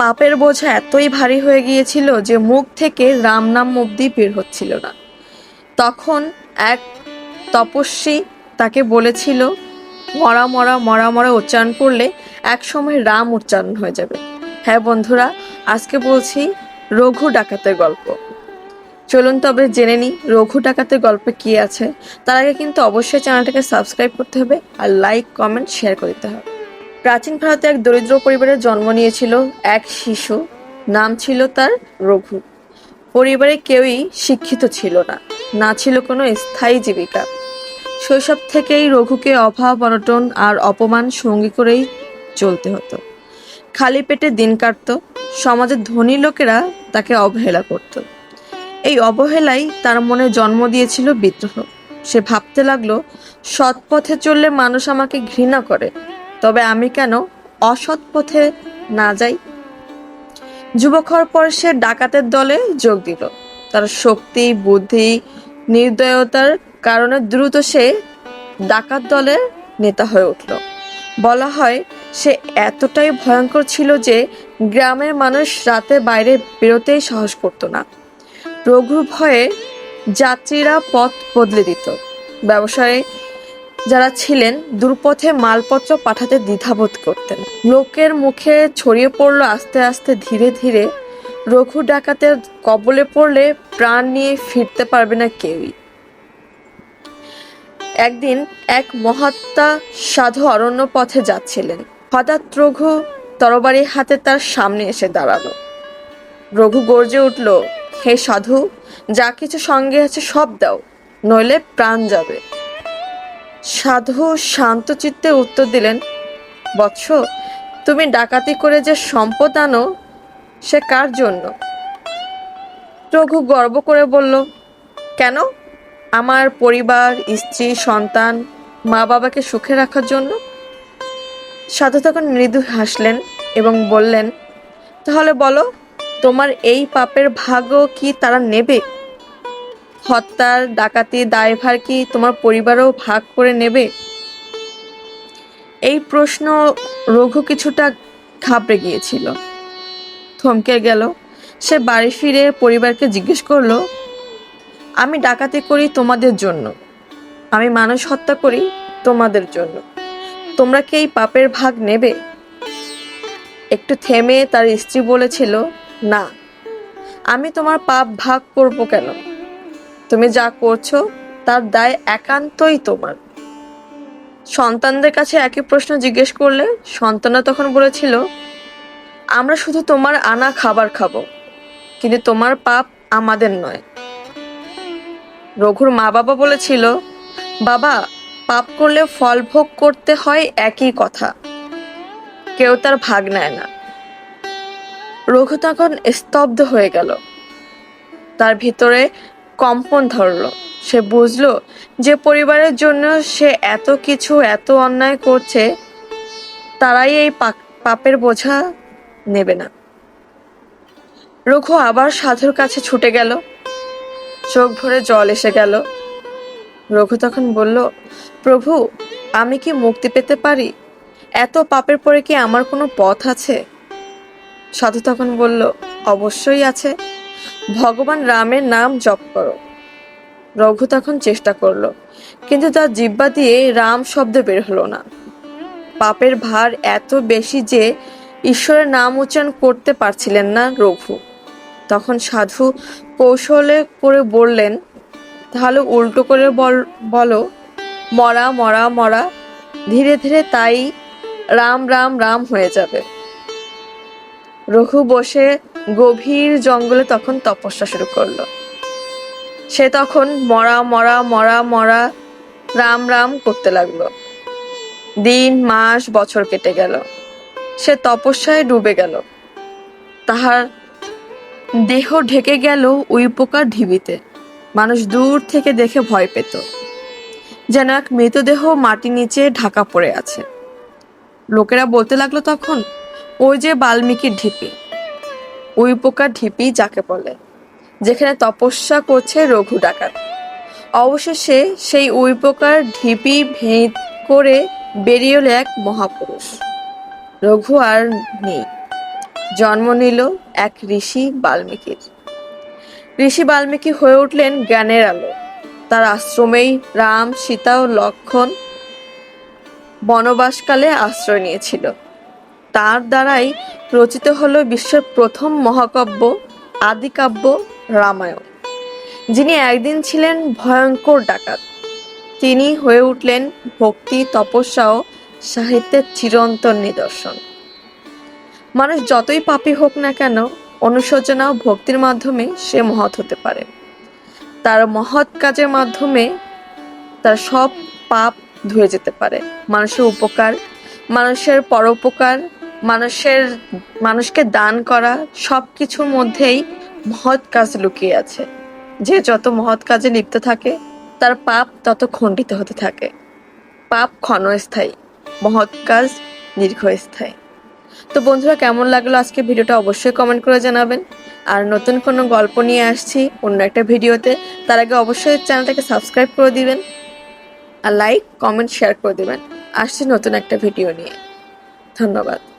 পাপের বোঝা এতই ভারী হয়ে গিয়েছিল যে মুখ থেকে রাম নাম অব্দি বের হচ্ছিল না। তখন এক তপস্বী তাকে বলেছিল, মরা মরা মরা মরা উচ্চারণ করলে এক সময় রাম উচ্চারণ হয়ে যাবে। হ্যাঁ বন্ধুরা, আজকে বলছি রঘু ডাকাতের গল্প। চলুন তবে জেনে নিই রঘু ডাকাতের গল্পে কি আছে। তার আগে কিন্তু অবশ্যই চ্যানেলটাকে সাবস্ক্রাইব করতে হবে আর লাইক, কমেন্ট শেয়ার করতে হবে। প্রাচীন ভারতে এক দরিদ্র পরিবারে জন্ম নিয়েছিল এক শিশু। নাম ছিল তার রঘু। পরিবারে কেউই শিক্ষিত ছিল না না ছিল কোনো স্থায়ী জীবিকা। শৈশব থেকেই রঘুকে অভাব, অনটন আর অপমান সঙ্গী করেই চলতে হতো। খালি পেটে দিন কাটত, সমাজের ধনী লোকেরা তাকে অবহেলা করত। এই অবহেলাই তার মনে জন্ম দিয়েছিল বিদ্রোহ। সে ভাবতে লাগল, সৎ পথে চললে মানুষ আমাকে ঘৃণা করে। তবে আমি কেন অসৎ পথে না যাই? যুবক হওয়ার পর সে ডাকাতের দলে যোগ দিল। তার শক্তি, বুদ্ধি, নির্দয়তার কারণে দ্রুত সে ডাকাত দলের নেতা হয়ে উঠল। বলা হয়, সে এতটাই ভয়ঙ্কর ছিল যে গ্রামের মানুষ রাতে বাইরে বেরোতেই সাহস করতো না। প্রভু ভয়ে যাত্রীরা পথ বদলে দিত। ব্যবসায়ে যারা ছিলেন দূরপথে মালপত্র পাঠাতে দ্বিধাবোধ করতেন। লোকের মুখে ছড়িয়ে পড়ল আস্তে আস্তে ধীরে ধীরে, রঘু ডাকাতের কবলে পড়লে প্রাণ নিয়ে ফিরতে পারবে না কেউই। একদিন এক মহাত্মা সাধু অরণ্য পথে যাচ্ছিলেন। হঠাৎ রঘু তরবারি হাতে তার সামনে এসে দাঁড়াল। রঘু গর্জে উঠল, হে সাধু, যা কিছু সঙ্গে আছে সব দাও, নইলে প্রাণ যাবে। সাধু শান্ত চিত্তে উত্তর দিলেন, বৎস, তুমি ডাকাতি করে যে সম্পদ আনো, সে কার জন্য? রঘু গর্ব করে বলল, কেন? আমার পরিবার, স্ত্রী, সন্তান মা বাবাকে সুখে রাখার জন্য? সাধু তখন মৃদু হাসলেন এবং বললেন, তাহলে বলো, তোমার এই পাপের ভাগও কি তারা নেবে? হত্যার ডাকাতি দায়ভার কি তোমার পরিবারও ভাগ করে নেবে? এই প্রশ্ন রঘু কিছুটা ঘাবড়ে গিয়েছিল। থমকে গেল। সে বাড়ি ফিরে পরিবারকে জিজ্ঞেস করল, আমি ডাকাতি করি তোমাদের জন্য। আমি মানুষ হত্যা করি তোমাদের জন্য। তোমরা কি এই পাপের ভাগ নেবে? একটু থেমে তার স্ত্রী বলেছিল, না। আমি তোমার পাপ ভাগ করব কেন? তুমি যা করছ, তার দায় একান্তই তোমার। সন্তানদের কাছে একই প্রশ্ন জিজ্ঞেস করলে সন্তানরা তখন বলেছিল, আমরা শুধু তোমার আনা খাবার খাব, কিন্তু তোমার পাপ আমাদের নয়। রঘুর মা বাবা বলেছিল, বাবা, পাপ করলে ফল ভোগ করতে হয় একই কথা, কেউ তার ভাগ নেয় না। রঘু তখন স্তব্ধ হয়ে গেল। তার ভিতরে কম্পন ধরলো। সে বুঝলো যে পরিবারের জন্য সে এত কিছু, এত অন্যায় করছে, তারাই এই পাপের বোঝা নেবে না। রঘু আবার সাধুর কাছে ছুটে গেল। চোখ ভরে জল এসে গেল। রঘু তখন বলল, প্রভু, আমি কি মুক্তি পেতে পারি? এত পাপের পরে কি আমার কোনো পথ আছে? সাধু তখন বলল, অবশ্যই আছে। ভগবান রামের নাম জপ করো। রঘু তখন চেষ্টা করল, কিন্তু তার জিব্বা দিয়ে রাম শব্দ বের হলো না। পাপের ভার এত বেশি যে ঈশ্বরের নাম উচ্চারণ করতে পারছিলেন না রঘু। তখন সাধু কৌশলে করে বললেন, তাহলে উল্টো করে বল, বলো, মরা মরা মরা, ধীরে ধীরে তাই রাম রাম রাম হয়ে যাবে। রঘু বসে গভীর জঙ্গলে তখন তপস্যা শুরু করল। সে তখন মরা মরা মরা মরা, রাম রাম করতে লাগল। দিন, মাস, বছর কেটে গেল। সে তপস্যায় ডুবে গেল। তাহার দেহ ঢেকে গেল উই পোকার ঢিবিতে। মানুষ দূর থেকে দেখে ভয় পেত। যেন এক মৃতদেহ মাটি নিচে ঢাকা পড়ে আছে। লোকেরা বলতে লাগল তখন, ওই যে বাল্মীকির ঢিপি। উই পোকার ঢিপি যাকে বলে, যেখানে তপস্যা করছে রঘু ডাকাত। অবশেষে সেই উই পোকার ঢিপি ভেদ করে বেরিয়ে এলো এক মহাপুরুষ। রঘু আর নেই। জন্ম নিল এক ঋষি বাল্মীকির। ঋষি বাল্মীকি হয়ে উঠলেন জ্ঞানের আলো। তার আশ্রমেই রাম, সীতা ও লক্ষণ বনবাসকালে আশ্রয় নিয়েছিল। তার দ্বারাই রচিত হলো বিশ্বের প্রথম মহাকাব্য, আদিকাব্য, রামায়ণ। যিনি একদিন ছিলেন ভয়ঙ্কর ডাকাত। তিনি হয়ে উঠলেন ভক্তি, তপস্যা ও সাহিত্যের চিরন্তন নিদর্শন। মানুষ যতই পাপী হোক না কেন, অনুশোচনা ও ভক্তির মাধ্যমে সে মহৎ হতে পারে। তার মহৎ কাজের মাধ্যমে তার সব পাপ ধুয়ে যেতে পারে। মানুষের উপকার, মানুষের পরোপকার মানুষের, মানুষকে দান করা সব কিছুর মধ্যেই মহৎ কাজ লুকিয়ে আছে। যে যত মহৎ কাজে লিপ্ত থাকে, তার পাপ তত খণ্ডিত হতে থাকে। পাপ ক্ষণস্থায়ী, মহৎ কাজ দীর্ঘস্থায়ী। তো বন্ধুরা, কেমন লাগল আজকে ভিডিওটা অবশ্যই কমেন্ট করে জানাবেন। আর নতুন কোনো গল্প নিয়ে আসছি অন্য একটা ভিডিওতে, তার আগে অবশ্যই চ্যানেলটাকে সাবস্ক্রাইব করে দিবেন। আর লাইক কমেন্ট শেয়ার করে দিবেন। আসছি নতুন একটা ভিডিও নিয়ে। ধন্যবাদ।